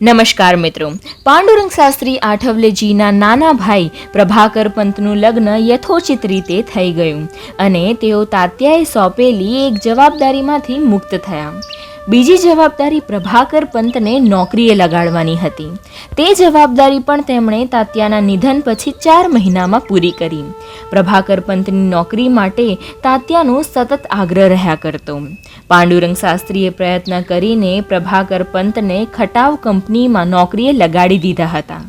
નમસ્કાર મિત્રો. પાંડુરંગ શાસ્ત્રી આઠવલેજીના નાના ભાઈ પ્રભાકર પંતનું લગ્ન યથોચિત રીતે થઈ ગયું અને તેઓ તાત્યાએ સોંપેલી એક જવાબદારીમાંથી મુક્ત થયા. બીજી જવાબદારી પ્રભાકર પંતને નોકરીએ લગાડવાની હતી. તે જવાબદારી પણ તેમણે તાત્યાના નિધન પછી ચાર મહિનામાં પૂરી કરી. પ્રભાકર પંતની નોકરી માટે તાત્યાનો સતત આગ્રહ રહ્યા કરતો. પાંડુરંગ શાસ્ત્રીએ પ્રયત્ન કરીને પ્રભાકર પંતને ખટાવ કંપનીમાં નોકરીએ લગાડી દીધા હતા.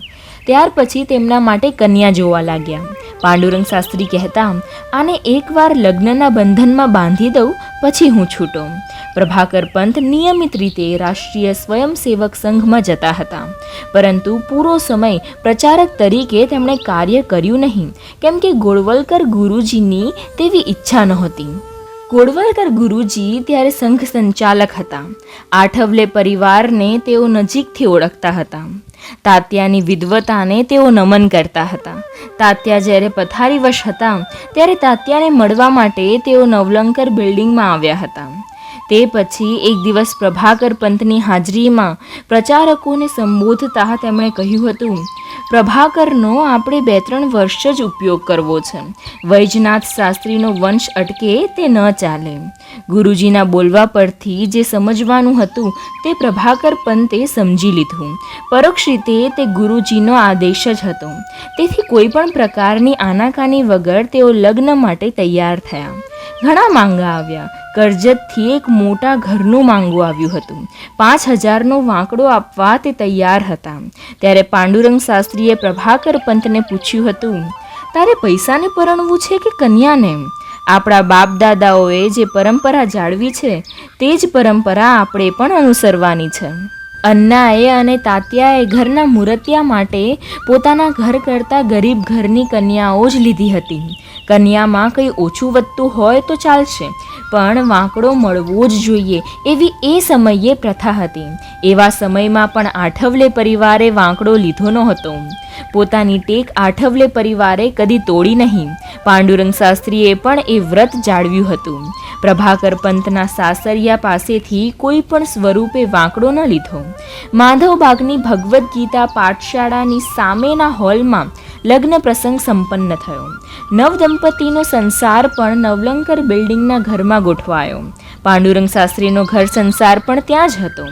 ત્યાર પછી તેમના માટે કન્યા જોવા લાગ્યા. પાંડુરંગ શાસ્ત્રી કહેતા, આને એકવાર લગ્નના બંધનમાં બાંધી દઉં, પછી હું છૂટો. પ્રભાકર પંત નિયમિત રીતે રાષ્ટ્રીય સ્વયંસેવક સંઘમાં જતા હતા. પરંતુ પૂરો સમય પ્રચારક તરીકે તેમણે કાર્ય કર્યું નહીં. કેમ કે ગોળવલકર ગુરુજીની તેવી ઈચ્છા નહોતી. ગોળવલકર ગુરુજી ત્યારે સંઘ સંચાલક હતા. આઠવલે પરિવારને તેઓ નજીકથી ઓળખતા હતા. તાત્યાની વિદ્વતાને તેઓ નમન કરતા હતા. તાત્યા જ્યારે પથારીવશ હતા, ત્યારે તાત્યાને મળવા માટે તેઓ નવલંકર બિલ્ડિંગમાં આવ્યા હતા. તે પછી એક દિવસ પ્રભાકર પંતની હાજરીમાં પ્રચારકોને સંબોધતા તેમણે કહ્યું હતું, પ્રભાકરનો આપણે બે ત્રણ વર્ષ જ ઉપયોગ કરવો છે. વૈજનાથ શાસ્ત્રીનો વંશ અટકે તે ન ચાલે. ગુરુજીના બોલવા પરથી જે સમજવાનું હતું તે પ્રભાકર પંતે સમજી લીધું. પરોક્ષ રીતે તે ગુરુજીનો આદેશ જ હતો. તેથી કોઈ પણ પ્રકારની આનાકાની વગર તેઓ લગ્ન માટે તૈયાર થયા. ઘણા માંગા આવ્યા. કરજતથી એક મોટા ઘરનું માંગવું આવ્યું હતું. પાંચ હજારનો વાંકડો આપવા તે તૈયાર હતા. ત્યારે પાંડુરંગ શાસ્ત્રીએ પ્રભાકર પંતને પૂછ્યું હતું, તારે પૈસાને પરણવું છે કે કન્યાને? આપણા બાપ દાદાઓએ જે પરંપરા જાળવી છે, તે જ પરંપરા આપણે પણ અનુસરવાની છે. અન્નાએ અને તાત્યાએ ઘરના મૂર્તિયા માટે પોતાના ઘર કરતાં ગરીબ ઘરની કન્યાઓ જ લીધી હતી. કન્યામાં કંઈ ઓછું વધતું હોય તો ચાલશે, પણ વાંકડો મળવો જ જોઈએ એવી એ સમયે પ્રથા હતી. એવા સમયમાં પણ આઠવલે પરિવારે વાંકડો લીધો નહોતો. પોતાની ટેક આઠવલે પરિવારે કદી તોડી નહીં. પાંડુરંગ શાસ્ત્રીએ પણ એ વ્રત જાળવ્યું હતું. પ્રભાકર પંતના સાસરિયા પાસેથી કોઈ પણ સ્વરૂપે વાંકડો ન લીધો. માધવબાગની ભગવદ્ ગીતા પાઠશાળાની સામેના હોલમાં લગ્ન પ્રસંગ સંપન્ન થયો. નવદંપતીનો સંસાર પણ નવલંકર બિલ્ડિંગના ઘરમાં ગોઠવાયો. પાંડુરંગ શાસ્ત્રીનો ઘર સંસાર પણ ત્યાં જ હતો.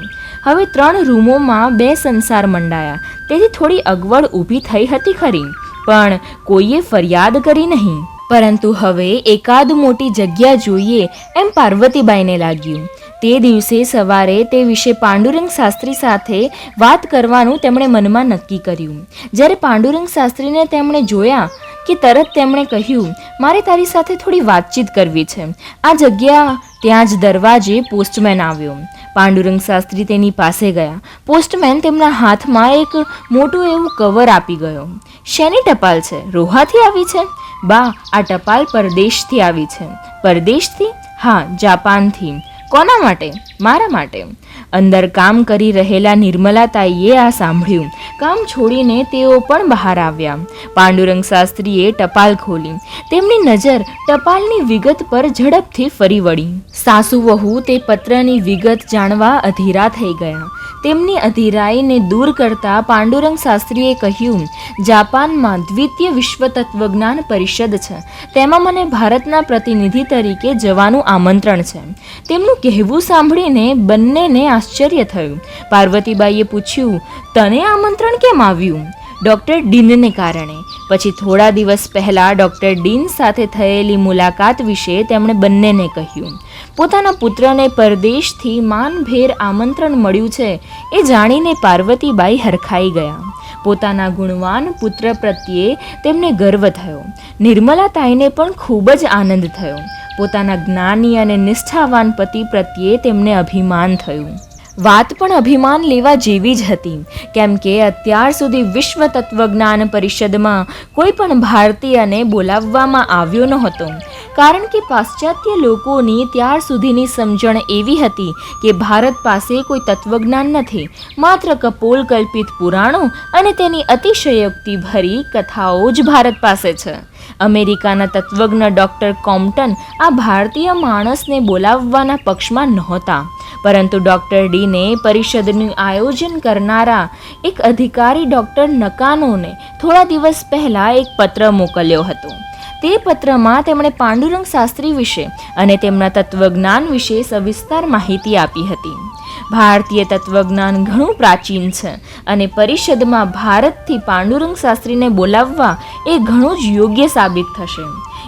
હવે ત્રણ રૂમોમાં બે સંસાર મંડાયા. તેથી થોડી અગવડ ઊભી થઈ હતી ખરી, પણ કોઈએ ફરિયાદ કરી નહીં. પરંતુ હવે એકાદ મોટી જગ્યા જોઈએ એમ પાર્વતીબાઈને લાગ્યું. તે દિવસે સવારે તે વિશે પાંડુરંગ શાસ્ત્રી સાથે વાત કરવાનું તેમણે મનમાં નક્કી કર્યું. જ્યારે પાંડુરંગ શાસ્ત્રીને તેમણે જોયા કે તરત તેમણે કહ્યું, મારે તારી સાથે થોડી વાતચીત કરવી છે. આ જગ્યા, ત્યાં જ દરવાજે પોસ્ટમેન આવ્યો. પાંડુરંગ શાસ્ત્રી તેની પાસે ગયા. પોસ્ટમેન તેમના હાથમાં એક મોટું એવું કવર આપી ગયો. શેની ટપાલ છે? રોહાથી આવી છે? બા, આ ટપાલ પરદેશથી આવી છે. પરદેશથી? હા, જાપાનથી. કોના માટે? મારા માટે. અંદર કામ કરી રહેલા નિર્મલાતાઈએ આ સાંભળ્યું. કામ છોડીને તેઓ પણ બહાર આવ્યા. પાંડુરંગ શાસ્ત્રીએ ટપાલ ખોલી. તેમની નજર ટપાલની વિગત પર ઝડપથી ફરી વળી. સાસુ વહુ તે પત્રની વિગત જાણવા અધીરા થઈ ગયા. તેમની અધિરાઈને દૂર કરતા પાંડુરંગ શાસ્ત્રીએ કહ્યું, જાપાનમાં દ્વિતીય વિશ્વ તત્વજ્ઞાન પરિષદ છે. તેમાં મને ભારતના પ્રતિનિધિ તરીકે જવાનું આમંત્રણ છે. તેમનું કહેવું સાંભળીને બંનેને આશ્ચર્ય થયું. પાર્વતીબાઈએ પૂછ્યું, તને આમંત્રણ કેમ આવ્યું? ડૉક્ટર ડીનને કારણે. પછી થોડા દિવસ પહેલાં ડૉક્ટર ડીન સાથે થયેલી મુલાકાત વિશે તેમણે બંનેને કહ્યું પોતાના પુત્રને પરદેશથી માનભેર આમંત્રણ મળ્યું છે એ જાણીને પાર્વતીબાઈ હરખાઈ ગયા. પોતાના ગુણવાન પુત્ર પ્રત્યે તેમને ગર્વ થયો. નિર્મલાતાઈને પણ ખૂબ જ આનંદ થયો. પોતાના જ્ઞાની અને નિષ્ઠાવાન પતિ પ્રત્યે તેમને અભિમાન થયું. વાત પણ અભિમાન લેવા જેવી જ હતી. કેમ કે અત્યાર સુધી વિશ્વ તત્વજ્ઞાન પરિષદમાં કોઈ પણ ભારતીયને બોલાવવામાં આવ્યો નહોતો. કારણ કે પાશ્ચાત્ય લોકોની ત્યાર સુધીની સમજણ એવી હતી કે ભારત પાસે કોઈ તત્વજ્ઞાન નથી. માત્ર કપોલ કલ્પિત પુરાણો અને તેની અતિશયોક્તિ ભરી કથાઓ જ ભારત પાસે છે. અમેરિકાના તત્વજ્ઞ ડૉક્ટર કોમ્પટન આ ભારતીય માણસને બોલાવવાના પક્ષમાં નહોતા. પરંતુ ડૉક્ટર ડીને પરિષદનું આયોજન કરનારા એક અધિકારી ડૉક્ટર નકાનોને થોડા દિવસ પહેલાં એક પત્ર મોકલ્યો હતો. તે પત્રમાં તેમણે પાંડુરંગ શાસ્ત્રી વિશે અને તેમના તત્વજ્ઞાન વિશે સવિસ્તાર માહિતી આપી હતી. ભારતીય તત્વજ્ઞાન ઘણું પ્રાચીન છે અને પરિષદમાં ભારતથી પાંડુરંગ શાસ્ત્રીને બોલાવવા એ ઘણું જ યોગ્ય સાબિત થશે.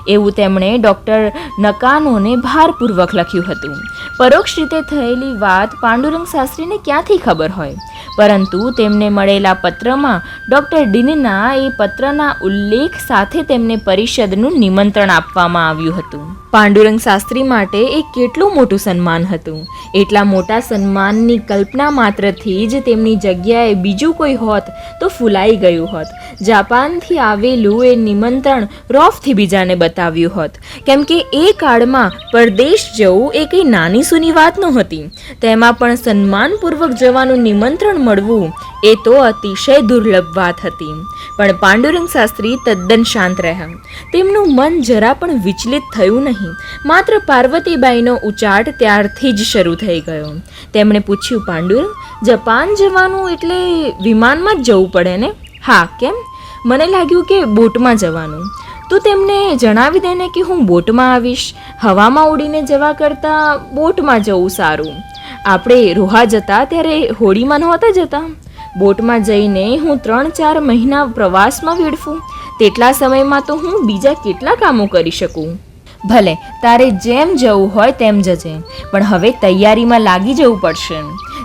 એવું તેમણે ડૉક્ટર નકાનોને ભારપૂર્વક લખ્યું હતું. પરોક્ષ રીતે થયેલી વાત પાંડુરંગ શાસ્ત્રીને ક્યાંથી ખબર હોય? પરંતુ તેમને મળેલા પત્રમાં ડૉક્ટર ડીનના એ પત્રના ઉલ્લેખ સાથે તેમને પરિષદનું નિમંત્રણ આપવામાં આવ્યું હતું. પાંડુરંગ શાસ્ત્રી માટે એ કેટલું મોટું સન્માન હતું? એટલા મોટા સન્માનની કલ્પના માત્રથી જ તેમની જગ્યાએ બીજું કોઈ હોત તો ફૂલાઈ ગયું હોત. જાપાનથી આવેલું એ નિમંત્રણ રોફથી બીજાને બતાવ્યું હોત. કેમ કે એ કાળમાં પરદેશ જવું એ કંઈ નાની સૂની વાત નહોતી. તેમાં પણ સન્માનપૂર્વક જવાનું નિમંત્રણ મળવું એ તો અતિશય દુર્લભ વાત હતી. પણ પાંડુરંગ શાસ્ત્રી તદ્દન શાંત રહ્યા. તેમનું મન જરા પણ વિચલિત થયું નહીં. માત્ર પાર્વતીબાઈનો ઉચાટ ત્યારથી જ શરૂ થઈ ગયો. તેમણે પૂછ્યું, પાંડુરંગ, જપાન જવાનું એટલે વિમાનમાં જ જવું પડે ને? હા, કેમ? મને લાગ્યું કે બોટમાં જવાનું. તું તેમને જણાવી દેને કે હું બોટમાં આવીશ. હવામાં ઉડીને જવા કરતાં બોટમાં જવું સારું. આપણે રોહા જતા ત્યારે હોડીમાં નહોતા જતા. બોટમાં જઈને હું ત્રણ ચાર મહિના પ્રવાસમાં વેડફું. તેટલા સમયમાં તો હું બીજા કેટલા કામો કરી શકું? ભલે, તારે જેમ જવું હોય તેમ જજે, પણ હવે તૈયારીમાં લાગી જવું પડશે.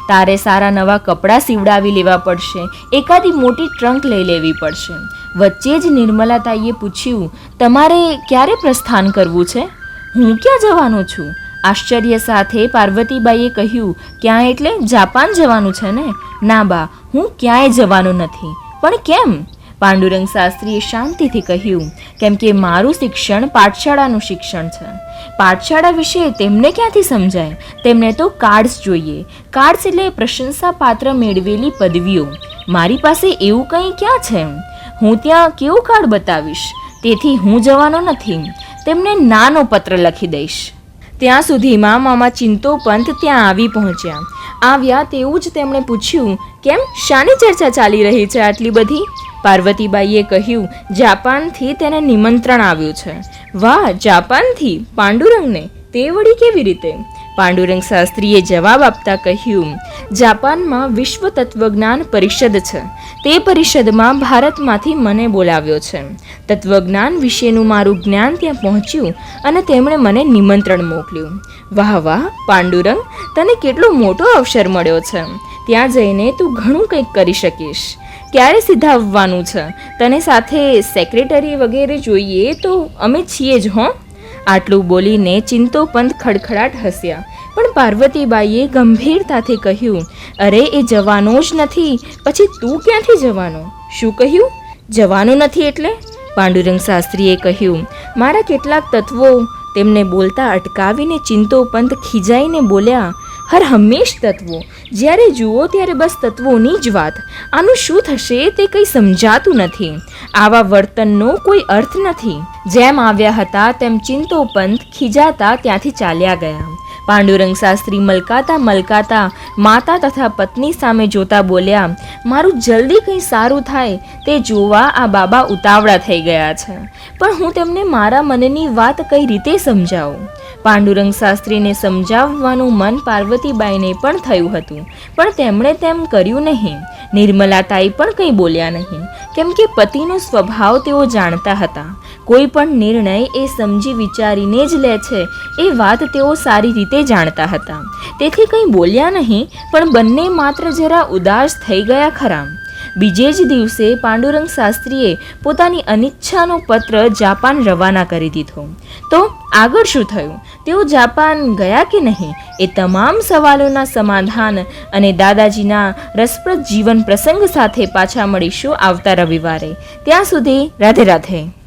તારે સારા નવા કપડાં સીવડાવી લેવા પડશે. એકાદી મોટી ટ્રંક લઈ લેવી પડશે. વચ્ચે જ નિર્મલાતાઈએ પૂછ્યું, તમારે ક્યારે પ્રસ્થાન કરવું છે? હું ક્યાં જવાનું છું? આશ્ચર્ય સાથે પાર્વતીબાઈએ કહ્યું, ક્યાં એટલે જાપાન જવાનું છે ને? ના બા, હું ક્યાંય જવાનું નથી. પણ કેમ? પાંડુરંગ શાસ્ત્રીએ શાંતિથી કહ્યું, કેમ કે મારું શિક્ષણ પાઠશાળાનું શિક્ષણ છે. પાઠશાળા વિશે તેમને ક્યાંથી સમજાય? તેમને તો કાર્ડ્સ જોઈએ. કાર્ડ્સ એટલે પ્રશંસાપાત્ર મેળવેલી પદવીઓ. મારી પાસે એવું કંઈ ક્યાં છે? હું ત્યાં કેવું કાર્ડ બતાવીશ? તેથી હું જવાનો નથી. તેમને નાનો પત્ર લખી દઈશ. ત્યાં સુધીમાં મામા ચિંતોપંત ત્યાં આવી પહોંચ્યા. આવ્યા તેવું જ તેમણે પૂછ્યું, કેમ? શાની ચર્ચા ચાલી રહી છે આટલી બધી? પાર્વતીબાઈએ કહ્યું, જાપાનથી તેને નિમંત્રણ આવ્યું છે. વાહ, જાપાનથી? પાંડુરંગને? તે વળી કેવી રીતે? પાંડુરંગ શાસ્ત્રીએ જવાબ આપતા કહ્યું, જાપાનમાં વિશ્વ તત્વજ્ઞાન પરિષદ છે. તે પરિષદમાં ભારતમાંથી મને બોલાવ્યો છે. તત્વજ્ઞાન વિશેનું મારું જ્ઞાન ત્યાં પહોંચ્યું અને તેમણે મને નિમંત્રણ મોકલ્યું. વાહ વાહ, પાંડુરંગ, તને કેટલો મોટો અવસર મળ્યો છે. ત્યાં જઈને તું ઘણું કંઈક કરી શકીશ. ક્યારે સીધા આવવાનું છે? તને સાથે સેક્રેટરી વગેરે જોઈએ તો અમે છીએ જ, હો. આટલું બોલીને ચિંતોપંત ખડખડાટ હસ્યા. પણ પાર્વતીબાઈએ ગંભીરતાથી કહ્યું, અરે, એ જવાનો જ નથી. પછી તું ક્યાંથી જવાનો? શું કહ્યું? જવાનું નથી એટલે? પાંડુરંગ શાસ્ત્રીએ કહ્યું, મારા કેટલાક તત્વો. તેમને બોલતા અટકાવીને ચિંતોપંત ખીજાઈને બોલ્યા હર હંમેશ તત્વો. જ્યારે જુઓ ત્યારે બસ તત્વોની જ વાત. આનું શું થશે તે કંઈ સમજાતું નથી. આવા વર્તનનો કોઈ અર્થ નથી. જેમ આવ્યા હતા તેમ ચિંતોપંત ખીજાતા ત્યાંથી ચાલ્યા ગયા. પાંડુરંગ શાસ્ત્રી મલકાતા મલકાતા માતા તથા પત્ની સામે જોતા બોલ્યા, મારું જલ્દી કંઈ સારું થાય તે જોવા આ બાબા ઉતાવળા થઈ ગયા છે. પણ હું તેમને મારા મનની વાત કઈ રીતે સમજાવું? પાંડુરંગ શાસ્ત્રીને સમજાવવાનું મન પાર્વતીબાઈને પણ થયું હતું. પણ તેમણે તેમ કર્યું નહીં. નિર્મલાતાઈ પણ કંઈ બોલ્યા નહીં. કેમ કે પતિનો સ્વભાવ તેઓ જાણતા હતા. કોઈ પણ નિર્ણય એ સમજી વિચારીને જ લે છે. એ વાત તેઓ સારી રીતે જાણતા હતા. તેથી કંઈ બોલ્યા નહીં, પણ બંને માત્ર જરા ઉદાસ થઈ ગયા ખરા. બીજે જ દિવસે પાંડુરંગ શાસ્ત્રીએ પોતાની અનિચ્છાનો પત્ર જાપાન રવાના કરી દીધો. તો આગળ શું થયું? તેઓ જાપાન ગયા કે નહીં? એ તમામ સવાલોના સમાધાન અને દાદાજીના રસપ્રદ જીવન પ્રસંગ સાથે પાછા મળીશું આવતા રવિવારે. ત્યાં સુધી રાધે રાધે.